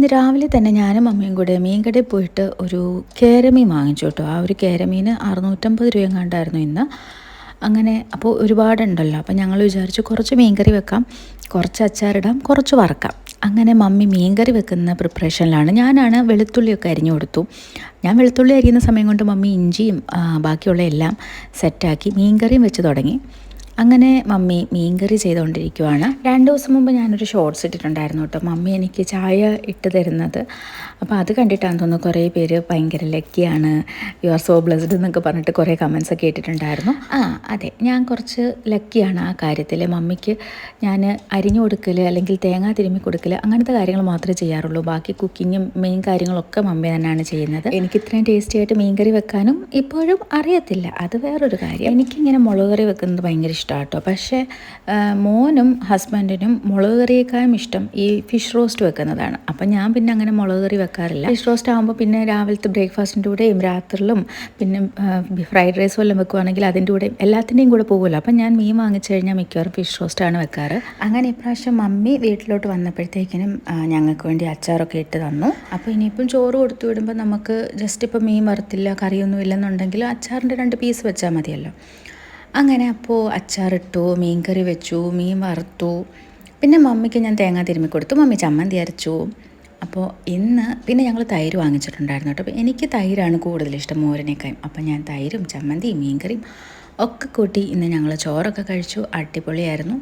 ഇന്ന് രാവിലെ തന്നെ ഞാനും അമ്മയും കൂടെ മീൻകടയിൽ പോയിട്ട് ഒരു കേരമീൻ വാങ്ങിച്ചു കേട്ടോ. ആ ഒരു കേരമീന് അറുന്നൂറ്റമ്പത് രൂപ കണ്ടായിരുന്നു ഇന്ന്. അങ്ങനെ അപ്പോൾ ഒരുപാടുണ്ടല്ലോ. അപ്പോൾ ഞങ്ങൾ വിചാരിച്ചു കുറച്ച് മീൻകറി വെക്കാം. കുറച്ച് അച്ചാറിടാം കുറച്ച് വറക്കാം. അങ്ങനെ മമ്മി മീൻകറി വെക്കുന്ന പ്രിപ്പറേഷനിലാണ്. ഞാനാണ് വെളുത്തുള്ളിയൊക്കെ അരിഞ്ഞു കൊടുത്തു. ഞാൻ വെളുത്തുള്ളി അരിയുന്ന സമയം കൊണ്ട് മമ്മി ഇഞ്ചിയും ബാക്കിയുള്ള എല്ലാം സെറ്റാക്കി മീൻകറിയും വെച്ച് തുടങ്ങി. അങ്ങനെ മമ്മി മീൻകറി ചെയ്തുകൊണ്ടിരിക്കുവാണ്. രണ്ട് ദിവസം മുമ്പ് ഞാനൊരു ഷോർട്സ് ഇട്ടിട്ടുണ്ടായിരുന്നു കേട്ടോ. മമ്മി എനിക്ക് ചായ ഇട്ട് തരുന്നത്. അപ്പോൾ അത് കണ്ടിട്ടാണ് തോന്നുന്നു കുറേ പേര് ഭയങ്കര ലക്കിയാണ് യു ആർ സോ ബ്ലസ്ഡ് എന്നൊക്കെ പറഞ്ഞിട്ട് കുറേ കമൻസ് ഒക്കെ ഇട്ടിട്ടുണ്ടായിരുന്നു. ആ അതെ. ഞാൻ കുറച്ച് ലക്കിയാണ് ആ കാര്യത്തിൽ മമ്മിക്ക് ഞാൻ അരിഞ്ഞു കൊടുക്കൽ അല്ലെങ്കിൽ തേങ്ങ തിരുമ്മി കൊടുക്കൽ അങ്ങനത്തെ കാര്യങ്ങൾ മാത്രമേ ചെയ്യാറുള്ളൂ. ബാക്കി കുക്കിങ്ങും മെയിൻ കാര്യങ്ങളൊക്കെ മമ്മി തന്നെയാണ് ചെയ്യുന്നത്. എനിക്ക് ഇത്രയും ടേസ്റ്റി ആയിട്ട് മീൻകറി വെക്കാനും ഇപ്പോഴും അറിയത്തില്ല. അത് വേറൊരു കാര്യം. എനിക്കിങ്ങനെ മുളക് കറി വെക്കുന്നത് ഭയങ്കര ഇഷ്ടമാണ് കേട്ടോ പക്ഷേ മോനും ഹസ്ബൻഡിനും മുളക് കറിയേക്കാളും ഇഷ്ടം ഈ ഫിഷ് റോസ്റ്റ് വെക്കുന്നതാണ്. അപ്പം ഞാൻ പിന്നെ അങ്ങനെ മുളക് കറി വെക്കാറില്ല. ഫിഷ് റോസ്റ്റ് ആകുമ്പോൾ പിന്നെ രാവിലത്തെ ബ്രേക്ക്ഫാസ്റ്റിന്റെ കൂടെയും രാത്രിയിലും പിന്നെ ഫ്രൈഡ് റൈസ് വല്ലതും വെക്കുവാണെങ്കിൽ അതിന്റെ കൂടെയും എല്ലാത്തിന്റെയും കൂടെ പോകുമല്ലോ. അപ്പം ഞാൻ മീൻ വാങ്ങിച്ചു കഴിഞ്ഞാൽ മിക്കവാറും ഫിഷ് റോസ്റ്റാണ് വെക്കാറ്. അങ്ങനെ ഇപ്രാവശ്യം മമ്മി വീട്ടിലോട്ട് വന്നപ്പോഴത്തേക്കിനും ഞങ്ങൾക്ക് വേണ്ടി അച്ചാറൊക്കെ ഇട്ട് തന്നു. അപ്പോൾ ഇനിയിപ്പം ചോറ് കൊടുത്തു വിടുമ്പോൾ നമുക്ക് ജസ്റ്റ് ഇപ്പം മീൻ വറുത്തില്ല കറിയൊന്നും ഇല്ലെന്നുണ്ടെങ്കിൽ അച്ചാറിന്റെ രണ്ട് പീസ് വെച്ചാൽ മതിയല്ലോ. അങ്ങനെ അപ്പോൾ അച്ചാറിട്ടു മീൻകറി വെച്ചു മീൻ വറുത്തു. പിന്നെ മമ്മിക്ക് ഞാൻ തേങ്ങ തിരുമ്മി കൊടുത്തു. മമ്മി ചമ്മന്തി അരച്ചു. അപ്പോൾ ഇന്ന് പിന്നെ ഞങ്ങൾ തൈര് വാങ്ങിച്ചിട്ടുണ്ടായിരുന്നു കേട്ടോ. അപ്പോൾ എനിക്ക് തൈരാണ് കൂടുതൽ ഇഷ്ടം മോരിനേക്കായും. അപ്പോൾ ഞാൻ തൈരും ചമ്മന്തിയും മീൻകറിയും ഒക്കെ കൂട്ടി ഇന്ന് ഞങ്ങൾ ചോറൊക്കെ കഴിച്ചു. അടിപൊളിയായിരുന്നു.